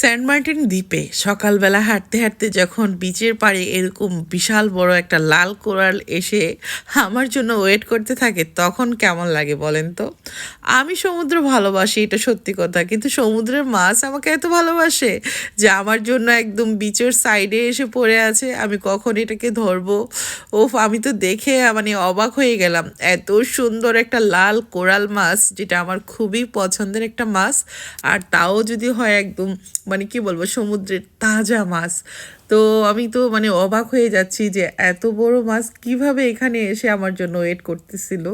Saint Martin দ্বীপে সকালবেলা হাঁটতে হাঁটতে যখন বিচের পাড়ে এরকম বিশাল বড় একটা লাল কোরাল এসে আমার জন্য ওয়েট করতে থাকে, তখন কেমন লাগে বলেন তো? আমি সমুদ্র ভালোবাসি, এটা সত্যি কথা, কিন্তু সমুদ্রের মাছ আমাকে এত ভালোবাসে যে আমার জন্য একদম বিচের সাইডে এসে পড়ে আছে, আমি কখন এটাকে ধরবো? ওফ, আমি তো দেখে মানে অবাক হয়ে গেলাম, এত সুন্দর একটা লাল কোরাল মাছ, যেটা আমার খুবই পছন্দের একটা মাছ, আর তাও যদি হয় একদম মানে কি বলব, সমুদ্রের তাজা মাছ। তো আমি তো মানে অবাক হয়ে যাচ্ছি যে এত বড় মাছ কীভাবে এখানে এসে আমার জন্য ওয়েট করতেছিল।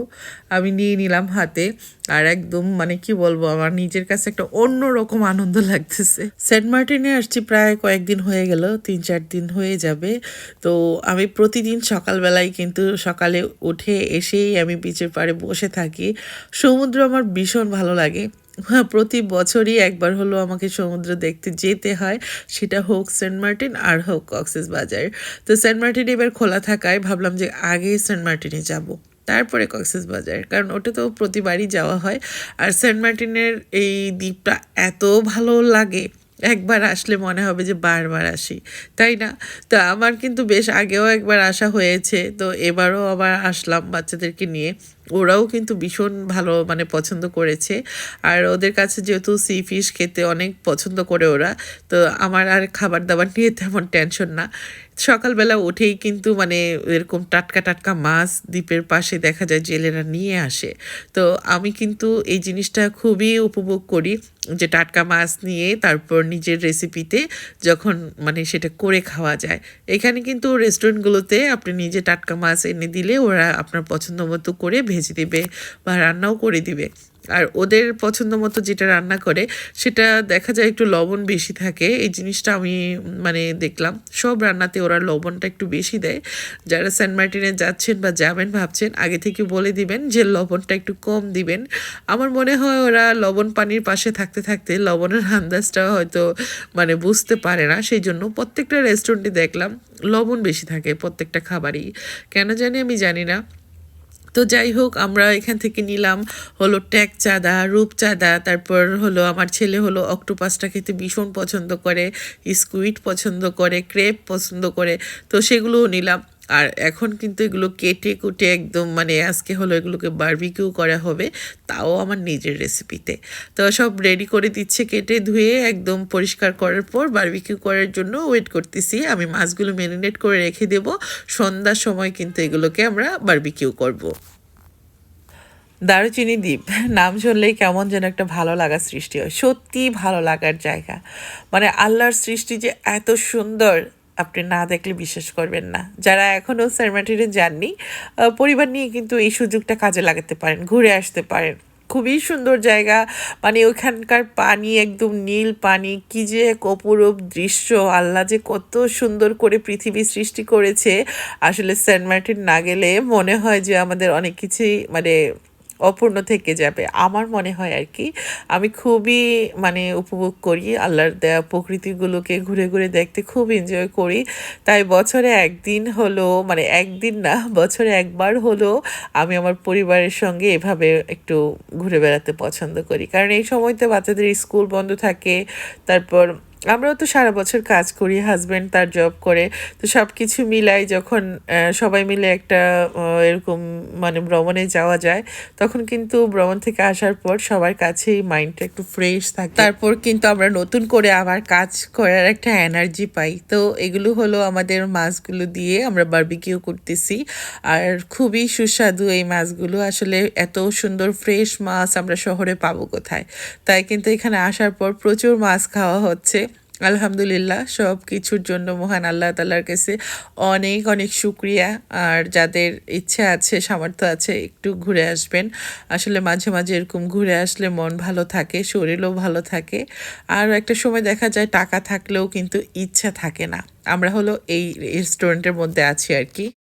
আমি নিয়ে নিলাম হাতে আর একদম মানে কি বলব, আমার নিজের কাছে একটা অন্য রকম আনন্দ লাগতেছে। সেন্ট মার্টিনে আসছি প্রায় কয়েকদিন হয়ে গেল, তিন চার দিন হয়ে যাবে। তো আমি প্রতিদিন সকালবেলায় কিন্তু সকালে উঠে এসেই আমি বিচের পাড়ে বসে থাকি। সমুদ্র আমার ভীষণ ভালো লাগে। প্রতি বছরই একবার হলো আমাকে সমুদ্র দেখতে যেতে হয়। সেটা হোক সেন্ট মার্টিন আর হোক কক্সেস বাজার। তো সেন্ট মার্টিন এবার খোলা থাকায় ভাবলাম যে আগেই সেন্ট মার্টিনে যাব, তারপরে কক্সেস বাজার। কারণ ওটা তো প্রতিবারই যাওয়া হয়। আর সেন্ট মার্টিনের এই দ্বীপটা এত ভালো লাগে, একবার আসলে মনে হবে যে বারবার আসি, তাই না? তো আমার কিন্তু বেশ আগেও একবার আসা হয়েছে, তো এবারও আবার আসলাম বাচ্চাদেরকে নিয়ে। ওরাও কিন্তু ভীষণ ভালো মানে পছন্দ করেছে। আর ওদের কাছে যেহেতু সি ফিশ খেতে অনেক পছন্দ করে ওরা, তো আমার আর খাবার দাবার নিয়ে তেমন টেনশন না। সকালবেলা উঠেই কিন্তু মানে এরকম টাটকা টাটকা মাছ দ্বীপের পাশে দেখা যায় জেলেরা নিয়ে আসে। তো আমি কিন্তু এই জিনিসটা খুবই উপভোগ করি যে টাটকা মাছ নিয়ে তারপর নিজের রেসিপিতে যখন মানে সেটা করে খাওয়া যায়। এখানে কিন্তু রেস্টুরেন্টগুলোতে আপনি নিজে টাটকা মাছ এনে দিলে ওরা আপনার পছন্দ মতো করে ভেজে দিবে বা রান্নাও করে দিবে। আর ওদের পছন্দ মতো যেটা রান্না করে, সেটা দেখা যায় একটু লবণ বেশি থাকে। এই জিনিসটা আমি মানে দেখলাম, সব রান্নাতে ওরা লবণটা একটু বেশি দেয়। যারা সেন্ট মার্টিনে যাচ্ছেন বা যাবেন ভাবছেন, আগে থেকে বলে দিবেন যে লবণটা একটু কম দিবেন। আমার মনে হয় ওরা লবণ পানির পাশে থাকতে থাকতে লবণের আন্দাজটা হয়তো মানে বুঝতে পারে না। সেই জন্য প্রত্যেকটা রেস্টুরেন্টে দেখলাম, লবণ বেশি থাকে প্রত্যেকটা খাবারই। কেন জানি আমি জানি না। তো যাই হোক, আমরা এখান থেকে নিলাম হলো ট্যাগ চাঁদা, রূপ চাঁদা, তারপর হলো আমার ছেলে হলো অক্টোপাসটা খেতে ভীষণ পছন্দ করে স্কুইড পছন্দ করে, ক্রেপ পছন্দ করে, তো সেগুলোও নিলাম। আর এখন কিন্তু এগুলো কেটে কুটে একদম মানে আজকে হলো এগুলোকে বার্বিকিউ করা হবে, তাও আমার নিজের রেসিপিতে তো সব রেডি করে দিচ্ছে কেটে ধুয়ে একদম পরিষ্কার করার পর বারবিকিউ করার জন্য ওয়েট করতেছি। আমি মাছগুলো ম্যারিনেট করে রেখে দেব। সন্ধ্যার সময় কিন্তু এগুলোকে আমরা বারবিকিউ করব। দারুচিনি দ্বীপ, নাম শুনলেই কেমন যেন একটা ভালো লাগার সৃষ্টি হয়। সত্যি ভালো লাগার জায়গা। মানে আল্লাহর সৃষ্টি যে এত সুন্দর আপনি না দেখলে বিশ্বাস করবেন না। যারা এখনও সেরমাটিনে যাননি পরিবার নিয়ে কিন্তু এই সুযোগটা কাজে লাগাতে পারেন, ঘুরে আসতে পারেন। খুবই সুন্দর জায়গা মানে ওইখানকার পানি একদম নীল পানি, কি যে এক অপরূপ দৃশ্য, আল্লাহ যে কত সুন্দর করে পৃথিবী সৃষ্টি করেছে। আসলে সেন্ট মার্টিন না গেলে মনে হয় যে আমাদের অনেক কিছুই মানে অপূর্ণ থেকে যাবে। আমার মনে হয় আর কি, আমি খুবই মানে উপভোগ করি আল্লাহর দেয়া প্রকৃতিগুলোকে ঘুরে ঘুরে দেখতে, খুব এনজয় করি। তাই বছরে একদিন হলো মানে একদিন না, বছরে একবার হলো আমি আমার পরিবারের সঙ্গে এভাবে একটু ঘুরে বেড়াতে পছন্দ করি। কারণ এই সময়তে বাচ্চাদের স্কুল বন্ধ থাকে, তারপর আমরাও তো সারা বছর কাজ করি হাজব্যান্ড তার জব করে। তো সব কিছু মিলাই যখন সবাই মিলে একটা এরকম মানে ভ্রমণে যাওয়া যায়, তখন কিন্তু ভ্রমণ থেকে আসার পর সবার কাছেই মাইন্ডটা একটু ফ্রেশ থাকে। তারপর কিন্তু আমরা নতুন করে আবার কাজ করার একটা এনার্জি পাই। তো এগুলো হলো আমাদের মাছগুলো দিয়ে আমরা বার্বিকিউ করতেছি। আর খুবই সুস্বাদু এই মাছগুলো। আসলে এত সুন্দর ফ্রেশ মাছ আমরা শহরে পাবো কোথায়? তাই কিন্তু এখানে আসার পর প্রচুর মাছ খাওয়া হচ্ছে। আলহামদুলিল্লাহ, সব কিছুর জন্য মহান আল্লাহ তাল্লার কাছে অনেক অনেক শুক্রিয়া। আর যাদের ইচ্ছা আছে, সামর্থ্য আছে, একটু ঘুরে আসবেন। আসলে মাঝে মাঝে এরকম ঘুরে আসলে মন ভালো থাকে, শরীরও ভালো থাকে। আর একটা সময় দেখা যায়, টাকা থাকলেও কিন্তু ইচ্ছা থাকে না। আমরা হলো এই রেস্টুরেন্টের মধ্যে আছি আর কি।